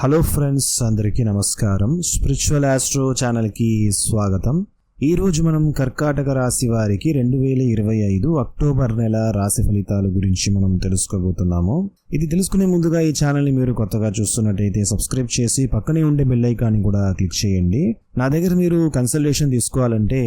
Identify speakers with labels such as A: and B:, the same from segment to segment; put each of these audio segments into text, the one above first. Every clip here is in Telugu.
A: హలో ఫ్రెండ్స్ అందరికీ నమస్కారం. స్పిరిచువల్ ఆస్ట్రో ఛానల్కి స్వాగతం. ఈరోజు మనం కర్కాటక రాశి వారికి రెండు వేల ఇరవై ఐదు అక్టోబర్ నెల రాశి ఫలితాల గురించి మనం తెలుసుకోబోతున్నాము. ఇది తెలుసుకునే ముందుగా ఈ ఛానల్ని మీరు కొత్తగా చూస్తున్నట్టయితే సబ్స్క్రైబ్ చేసి పక్కనే ఉండే బెల్ ఐకాన్ని కూడా క్లిక్ చేయండి. నా దగ్గర మీరు కన్సల్టేషన్ తీసుకోవాలంటే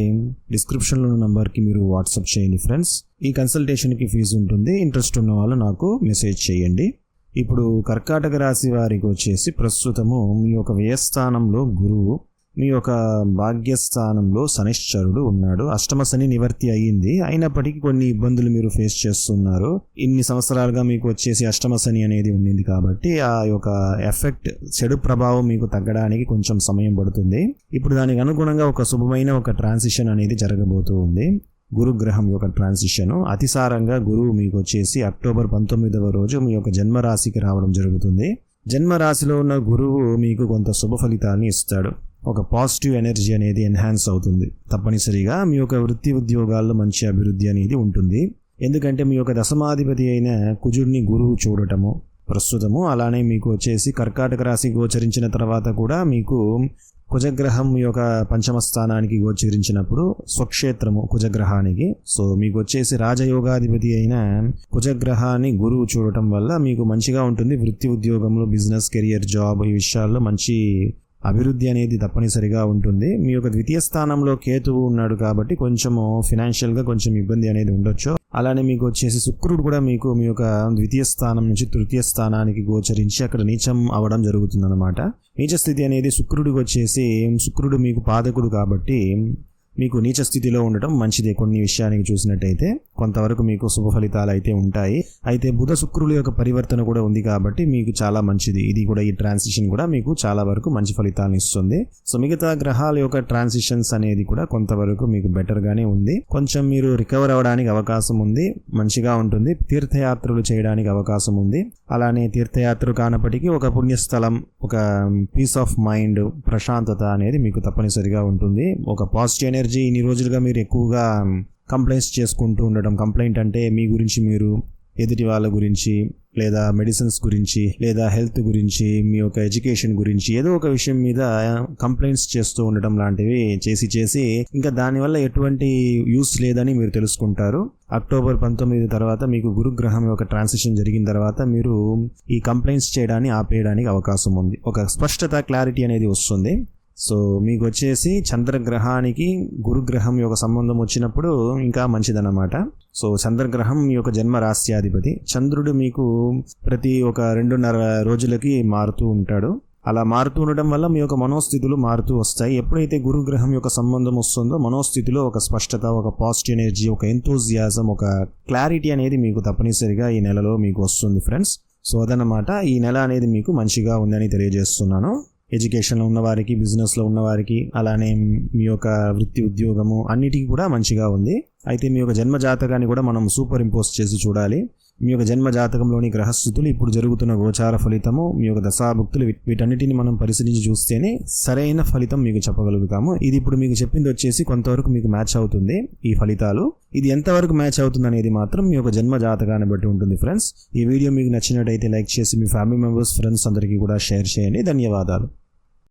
A: డిస్క్రిప్షన్లో ఉన్న నంబర్కి మీరు వాట్సాప్ చేయండి ఫ్రెండ్స్ ఈ కన్సల్టేషన్కి ఫీజు ఉంటుంది ఇంట్రెస్ట్ ఉన్న వాళ్ళు నాకు మెసేజ్ చేయండి. ఇప్పుడు కర్కాటక రాశి వారికి వచ్చేసి ప్రస్తుతము మీ యొక్క వ్యయస్థానంలో గురువు మీ యొక్క భాగ్యస్థానంలో శనిశ్చరుడు ఉన్నాడు. అష్టమ శని నివర్తి అయ్యింది. అయినప్పటికీ కొన్ని ఇబ్బందులు మీరు ఫేస్ చేస్తున్నారు. ఇన్ని సంవత్సరాలుగా మీకు వచ్చేసి అష్టమ శని అనేది ఉండింది కాబట్టి ఆ యొక్క ఎఫెక్ట్ చెడు ప్రభావం మీకు తగ్గడానికి కొంచెం సమయం పడుతుంది. ఇప్పుడు దానికి అనుగుణంగా ఒక శుభమైన ఒక ట్రాన్సిషన్ అనేది జరగబోతూ ఉంది. గురుగ్రహం యొక్క ట్రాన్సిషన్ అతిసారంగా గురువు మీకు వచ్చేసి అక్టోబర్ పంతొమ్మిదవ రోజు మీ యొక్క జన్మరాశికి రావడం జరుగుతుంది. జన్మరాశిలో ఉన్న గురువు మీకు కొంత శుభ ఫలితాన్ని ఇస్తాడు. ఒక పాజిటివ్ ఎనర్జీ అనేది ఎన్హాన్స్ అవుతుంది. తప్పనిసరిగా మీ యొక్క వృత్తి ఉద్యోగాల్లో మంచి అభివృద్ధి అనేది ఉంటుంది. ఎందుకంటే మీ యొక్క దశమాధిపతి అయిన కుజుడిని గురువు చూడటము ప్రస్తుతము అలానే మీకు వచ్చేసి కర్కాటక రాశి గోచరించిన తర్వాత కూడా మీకు కుజగ్రహం యొక్క పంచమ స్థానానికి గోచరించినప్పుడు స్వక్షేత్రము కుజగ్రహానికి. సో మీకు వచ్చేసి రాజయోగాధిపతి అయిన కుజగ్రహాన్ని గురువు చూడటం వల్ల మీకు మంచిగా ఉంటుంది. వృత్తి ఉద్యోగంలో బిజినెస్ కెరియర్ జాబ్ ఈ విషయాల్లో మంచి అభివృద్ధి అనేది తప్పనిసరిగా ఉంటుంది. మీ యొక్క ద్వితీయ స్థానంలో కేతువు ఉన్నాడు కాబట్టి కొంచెము ఫినాన్షియల్గా కొంచెం ఇబ్బంది అనేది ఉండొచ్చు. అలానే మీకు వచ్చేసి శుక్రుడు కూడా మీకు మీ యొక్క ద్వితీయ స్థానం నుంచి తృతీయ స్థానానికి గోచరించి అక్కడ నీచం అవడం జరుగుతుందన్నమాట. నీచ స్థితి అనేది శుక్రుడికి వచ్చేసి శుక్రుడు మీకు పాదకుడు కాబట్టి మీకు నీచ స్థితిలో ఉండటం మంచిదే. కొన్ని విషయానికి చూసినట్టయితే కొంతవరకు మీకు శుభ ఫలితాలు అయితే ఉంటాయి. అయితే బుధ శుక్రుల యొక్క పరివర్తన కూడా ఉంది కాబట్టి మీకు చాలా మంచిది. ఇది కూడా ఈ ట్రాన్సిషన్ కూడా మీకు చాలా వరకు మంచి ఫలితాలను ఇస్తుంది. సో మిగతా గ్రహాల యొక్క ట్రాన్సిషన్స్ అనేది కూడా కొంతవరకు మీకు బెటర్గానే ఉంది. కొంచెం మీరు రికవర్ అవ్వడానికి అవకాశం ఉంది. మంచిగా ఉంటుంది. తీర్థయాత్రలు చేయడానికి అవకాశం ఉంది. అలానే తీర్థయాత్రలు కానప్పటికీ ఒక పుణ్యస్థలం ఒక పీస్ ఆఫ్ మైండ్ ప్రశాంతత అనేది మీకు తప్పనిసరిగా ఉంటుంది. ఒక పాజిటివ్ ఎనర్జీ ఇన్ని రోజులుగా మీరు ఎక్కువగా కంప్లైంట్స్ చేసుకుంటూ ఉండడం కంప్లైంట్ అంటే మీ గురించి మీరు ఎదుటి వాళ్ళ గురించి లేదా మెడిసిన్స్ గురించి లేదా హెల్త్ గురించి మీ యొక్క ఎడ్యుకేషన్ గురించి ఏదో ఒక విషయం మీద కంప్లైంట్స్ చేస్తూ ఉండటం లాంటివి చేసి చేసి ఇంకా దానివల్ల ఎటువంటి యూస్ లేదని మీరు తెలుసుకుంటారు. అక్టోబర్ పంతొమ్మిది తర్వాత మీకు గురుగ్రహం యొక్క ట్రాన్సిషన్ జరిగిన తర్వాత మీరు ఈ కంప్లైంట్స్ చేయడాన్ని ఆపేయడానికి అవకాశం ఉంది. ఒక స్పష్టత క్లారిటీ అనేది వస్తుంది. సో మీకు వచ్చేసి చంద్రగ్రహానికి గురుగ్రహం యొక్క సంబంధం వచ్చినప్పుడు ఇంకా మంచిదన్నమాట. సో చంద్రగ్రహం మీ యొక్క జన్మ రాశ్యాధిపతి చంద్రుడు మీకు ప్రతి ఒక రెండున్నర రోజులకి మారుతూ ఉంటాడు. అలా మారుతూ ఉండడం వల్ల మీ యొక్క మనోస్థితులు మారుతూ వస్తాయి. ఎప్పుడైతే గురుగ్రహం యొక్క సంబంధం వస్తుందో మనోస్థితిలో ఒక స్పష్టత ఒక పాజిటివ్ ఎనర్జీ ఒక ఎంతోజియాజం ఒక క్లారిటీ అనేది మీకు తప్పనిసరిగా ఈ నెలలో మీకు వస్తుంది ఫ్రెండ్స్. సో అదనమాట ఈ నెల అనేది మీకు మంచిగా ఉందని తెలియజేస్తున్నాను. ఎడ్యుకేషన్లో ఉన్నవారికి బిజినెస్లో ఉన్నవారికి అలానే మీ యొక్క వృత్తి ఉద్యోగము అన్నిటికీ కూడా మంచిగా ఉంది. అయితే మీ యొక్క జన్మ జాతకాన్ని కూడా మనం సూపర్ ఇంపోజ్ చేసి చూడాలి. మీ యొక్క జన్మ జాతకంలోని గ్రహస్థితులు ఇప్పుడు జరుగుతున్న గోచార ఫలితము మీ యొక్క దశాభుక్తులు వీటన్నిటిని మనం పరిశీలించి చూస్తేనే సరైన ఫలితం మీకు చెప్పగలుగుతాము. ఇది ఇప్పుడు మీకు చెప్పింది వచ్చేసి కొంతవరకు మీకు మ్యాచ్ అవుతుంది ఈ ఫలితాలు. ఇది ఎంతవరకు మ్యాచ్ అవుతుంది అనేది మాత్రం మీ యొక్క జన్మ జాతకాన్ని బట్టి ఉంటుంది ఫ్రెండ్స్. ఈ వీడియో మీకు నచ్చినట్టయితే లైక్ చేసి మీ ఫ్యామిలీ మెంబర్స్ ఫ్రెండ్స్ అందరికీ కూడా షేర్ చేయండి. ధన్యవాదాలు.